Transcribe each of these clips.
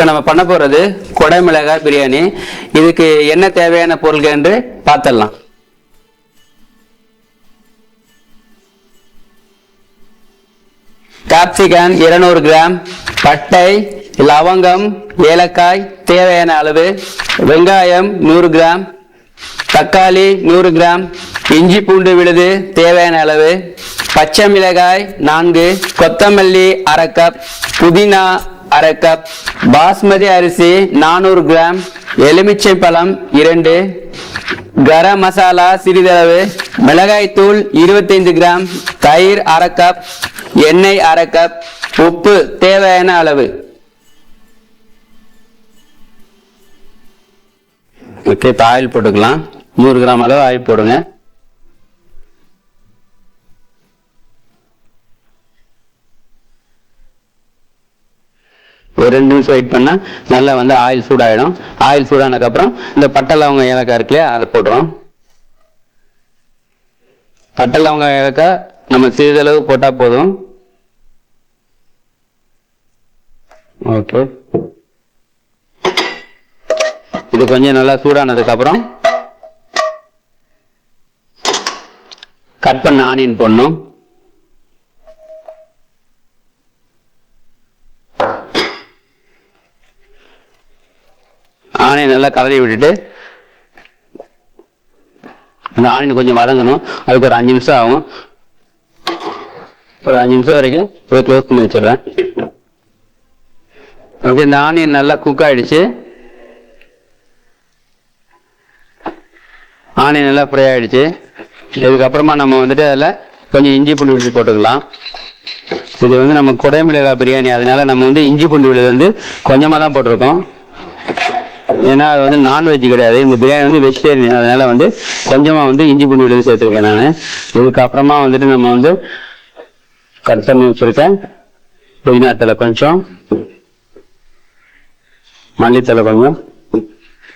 இப்போ நம்ம பண்ண போறது கொடை மிளகாய் பிரியாணி. இதுக்கு என்ன தேவையான பொருள்கள் என்று பார்த்துடலாம். கேப்சிகன் இருநூறு கிராம் பட்டை லவங்கம் ஏலக்காய் தேவையான அளவு வெங்காயம் நூறு கிராம் தக்காளி நூறு கிராம் இஞ்சி பூண்டு விழுது தேவையான அளவு பச்சை மிளகாய் நான்கு கொத்தமல்லி அரை கப் புதினா அரை கப் பாஸ்மதி அரிசி நானூறு கிராம் எலுமிச்சை பழம் இரண்டு கரம் மசாலா சிறிதளவு மிளகாய் தூள் இருபத்தைந்து கிராம் தயிர் அரை கப் எண்ணெய் அரை கப் உப்பு தேவையான அளவு. ஓகே இப்போ ஆயில் போட்டுக்கலாம். நூறு கிராம் அளவு ஆயில் போடுங்க. ஒரு ரெண்டு நிமிஷம் வெயிட் பண்ணால் நல்லா வந்து ஆயில் சூடாயிடும். ஆயில் சூடானதுக்கப்புறம் இந்த பட்டை லவங்க ஏலக்காய் இருக்கு இல்லையா அதை போடுறோம் பட்டை லவங்க ஏலக்காய் நம்ம சிறிதளவு போட்டா போதும். ஓகே இது கொஞ்சம் நல்லா சூடானதுக்கு அப்புறம் கட் பண்ண ஆனியன் போடணும். ஆணையை நல்லா கலரி விட்டுட்டு அந்த ஆனியன் கொஞ்சம் வதங்கணும். அதுக்கு ஒரு அஞ்சு நிமிஷம் ஆகும். ஒரு அஞ்சு நிமிஷம் வரைக்கும் க்ளோஸ் பண்ணி வச்சிடுறேன். அப்படி இந்த ஆனியன் நல்லா குக் ஆயிடுச்சு. ஆனியன் நல்லா ஃப்ரை ஆயிடுச்சு. இதுக்கப்புறமா நம்ம வந்துட்டு அதில் கொஞ்சம் இஞ்சி பூண்டு விழுது போட்டுக்கலாம். இது வந்து நம்ம குடைமிளகா பிரியாணி. அதனால நம்ம வந்து இஞ்சி பூண்டு விழுது வந்து கொஞ்சமாக தான் போட்டிருக்கோம். ஏன்னா அது வந்து நான்வெஜ் கிடையாது. இந்த பிரியாணி வந்து வெஜிடேரியன் அதனால வந்து கொஞ்சமாக வந்து இஞ்சி பூண்டு விழுந்து சேர்த்துருக்கேன் நான். இதுக்கப்புறமா வந்துட்டு நம்ம வந்து கட் வச்சுருக்கேன். புதினா தலை கொஞ்சம். மல்லித்தலை கொஞ்சம்.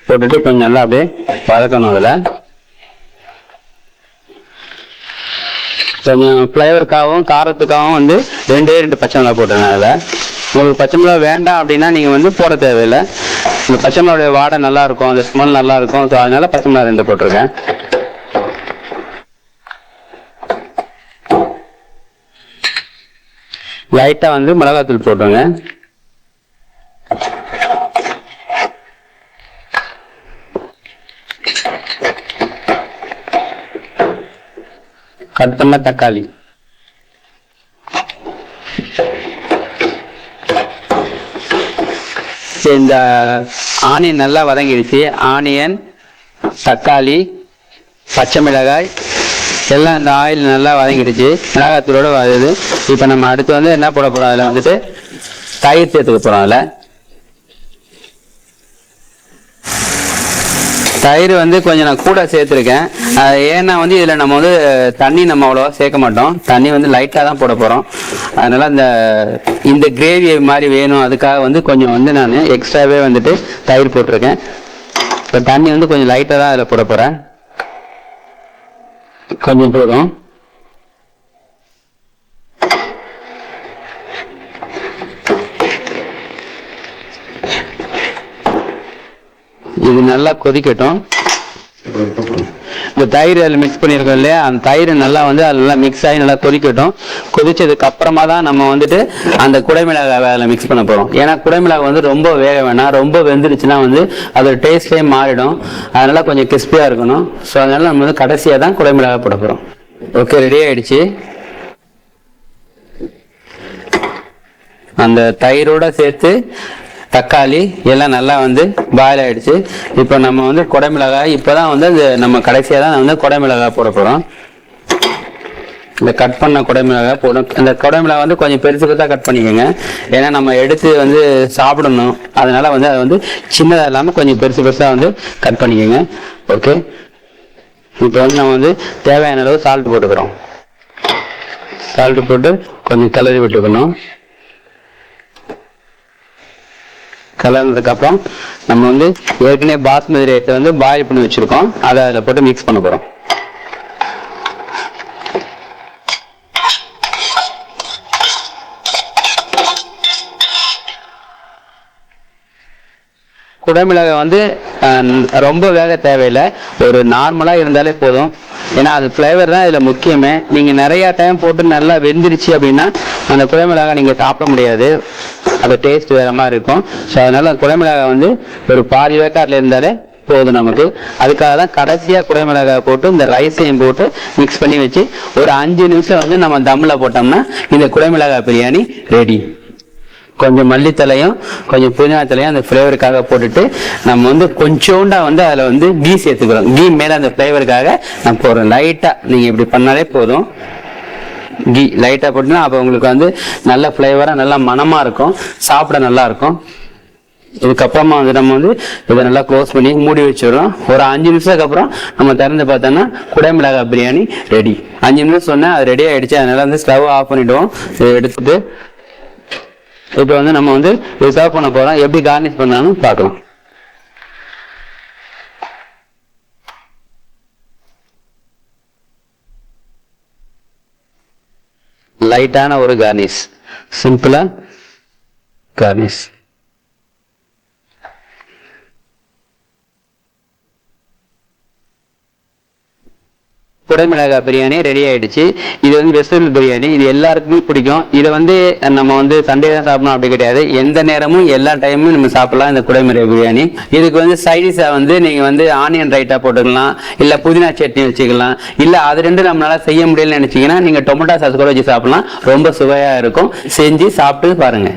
போட்டுட்டு கொஞ்சம் நல்லா அப்படியே வதக்கணும் அதில். கொஞ்சம் ஃப்ளேவருக்காகவும் காரத்துக்காகவும் வந்து ரெண்டே ரெண்டு பச்சை மிளகா போட்டேன் அதில். உங்களுக்கு பச்சை மிளகா வேண்டாம் அப்படின்னா நீங்கள் வந்து போட தேவையில்லை. இந்த பச்சை மிளகாவுடைய வாடை நல்லா இருக்கும் அந்த ஸ்மெல் நல்லா இருக்கும் ஸோ அதனால பச்சை மிளகா ரெண்டு போட்டிருக்கேன். லைட்டாக வந்து மிளகாத்தூள் போட்டுருங்க. கட் தக்காளி. சரி, இந்த ஆனியன் நல்லா வதங்கிடுச்சு. ஆனியன் தக்காளி பச்சை மிளகாய் எல்லாம் இந்த ஆயில் நல்லா வதங்கிடுச்சு. மிளகாத்தூளோட வருது இப்போ நம்ம அடுத்து வந்து என்ன போட போகிறோம் அதில் வந்துட்டு தயிர் சேர்த்துக்க போகிறோம் அதில். தயிர் வந்து கொஞ்சம் நான் கூட சேர்த்துருக்கேன். ஏன்னா வந்து இதில் நம்ம வந்து தண்ணி நம்ம அவ்வளோவா சேர்க்க மாட்டோம். தண்ணி வந்து லைட்டாக தான் போட போகிறோம் அதனால் இந்த இந்த கிரேவி மாதிரி வேணும். அதுக்காக வந்து கொஞ்சம் வந்து நான் எக்ஸ்ட்ராவே வந்துட்டு தயிர் போட்டிருக்கேன். இப்போ தண்ணி வந்து கொஞ்சம் லைட்டாக தான் அதில் போட போகிறேன் கொஞ்சம் போதும். இது நல்லா கொதிக்கட்டும். இந்த தயிர் அதில் மிக்ஸ் பண்ணியிருக்கோம் இல்லையா? அந்த தயிர் நல்லா வந்து அதில் நல்லா மிக்ஸ் ஆகி நல்லா கொதிக்கட்டும். கொதிச்சதுக்கு அப்புறமா தான் நம்ம வந்துட்டு அந்த குடைமிளகாய் அதில் மிக்ஸ் பண்ண போகிறோம் ஏன்னா குடைமிளகா வந்து ரொம்ப வேக வேணாம். ரொம்ப வெந்துருச்சுன்னா வந்து அதோட டேஸ்ட்லேயே மாறிடும். அதனால கொஞ்சம் கிறிஸ்பியாக இருக்கணும். ஸோ அதனால நம்ம வந்து கடைசியாக தான் குடைமிளகா போட போகிறோம் ஓகே ரெடி ஆயிடுச்சு. அந்த தயிரோட சேர்த்து தக்காளி எல்லாம் நல்லா வந்து பாயில் ஆகிடுச்சு இப்போ நம்ம வந்து கொடைமிளகாய் இப்போ தான் வந்து அது நம்ம கடைசியாக தான் வந்து குடைமிளகாய் போட போகிறோம் இந்த கட் பண்ண குடைமிளகாய் போடும். இந்த குடைமிளகாய் வந்து கொஞ்சம் பெருசு பெருசாக கட் பண்ணிக்கோங்க. ஏன்னா நம்ம எடுத்து வந்து சாப்பிடணும். அதனால் வந்து அது வந்து சின்னதாக இல்லாமல் கொஞ்சம் பெருசு பெருசாக வந்து கட் பண்ணிக்கோங்க. ஓகே இப்போ வந்து நம்ம வந்து தேவையான அளவு சால்ட் போட்டுக்கிறோம். சால்ட் போட்டு கொஞ்சம் கிளறி விட்டுக்கணும். கலர்னதுக்கு அப்புறம் நம்ம வந்து ஏற்கனவே பாஸ்மதி ரைஸை வந்து பாயில் பண்ணி வச்சிருக்கோம். அதை அதில் போட்டு மிக்ஸ் பண்ண போகிறோம் குடமிளகை வந்து அஹ், ரொம்ப வேக தேவையில்லை. ஒரு நார்மலாக இருந்தாலே போதும். ஏன்னா அது ஃப்ளேவர் தான் இதில் முக்கியமே. நீங்கள் நிறையா டைம் போட்டு நல்லா வெந்துருச்சு அப்படின்னா அந்த குடமிளகாய் நீங்கள் சாப்பிட முடியாது. அது டேஸ்ட் வேற மாதிரி இருக்கும். ஸோ அதனால குடமிளகாய் வந்து ஒரு பாதி வேக்காட்டில் இருந்தாலே போதும் நமக்கு. அதுக்காக தான் கடைசியாக குடமிளகாய் போட்டு இந்த ரைஸையும் போட்டு மிக்ஸ் பண்ணி வச்சு ஒரு அஞ்சு நிமிஷம் வந்து நம்ம தம்மில் போட்டோம்னா இந்த குடமிளகாய் பிரியாணி ரெடி கொஞ்சம் மல்லித்தலையும் கொஞ்சம் புதினா தலையும் அந்த ஃப்ளேவருக்காக போட்டுட்டு நம்ம வந்து கொஞ்சோண்டா வந்து அதில் வந்து கீ சேர்த்துக்கிறோம். கீ மேலே அந்த ஃப்ளேவருக்காக நான் போடுறோம் லைட்டாக நீங்கள் இப்படி பண்ணாலே போதும். கீ லைட்டாக போட்டுனா அப்போ உங்களுக்கு வந்து நல்ல ஃப்ளேவராக நல்லா மணமாக இருக்கும். சாப்பிட நல்லா இருக்கும். இதுக்கப்புறமா வந்து நம்ம வந்து இதை நல்லா க்ளோஸ் பண்ணி மூடி வச்சிடறோம். ஒரு அஞ்சு நிமிஷத்துக்கு அப்புறம் நம்ம திறந்து பார்த்தோம்னா குடைமிளகாய் பிரியாணி ரெடி அஞ்சு நிமிஷம் சொன்னால் அது ரெடி ஆகிடுச்சு அதனால வந்து ஸ்டவ் ஆஃப் பண்ணிவிடுவோம் இதை எடுத்துட்டு இப்போ வந்து நம்ம வந்து இது சர்வ் பண்ண போகிறோம் எப்படி கார்னிஷ் பண்ணாலும் பார்க்கலாம். லைட்டான ஒரு கார்னிஷ் சிம்பிளா கார்னிஷ் குடமிளகாய் பிரியாணி ரெடி ஆயிடுச்சு. இது வந்து வெஜிடபிள் பிரியாணி. இது எல்லாருக்குமே பிடிக்கும். இதை வந்து நம்ம வந்து சண்டே தான் சாப்பிடணும் அப்படி கிடையாது. எந்த நேரமும் எல்லா டைமும் நம்ம சாப்பிடலாம் இந்த குடமிளகாய் பிரியாணி. இதுக்கு வந்து சைடிஷா வந்து நீங்க வந்து ஆனியன் ரைட்டா போட்டுக்கலாம். இல்ல புதினா சட்னி வச்சுக்கலாம். இல்ல அது ரெண்டு நம்மளால செய்ய முடியலன்னு நினைச்சீங்கன்னா நீங்க டொமேட்டோ சாஸ் கூட வச்சு சாப்பிடலாம். ரொம்ப சுவையா இருக்கும். செஞ்சு சாப்பிட்டு பாருங்க.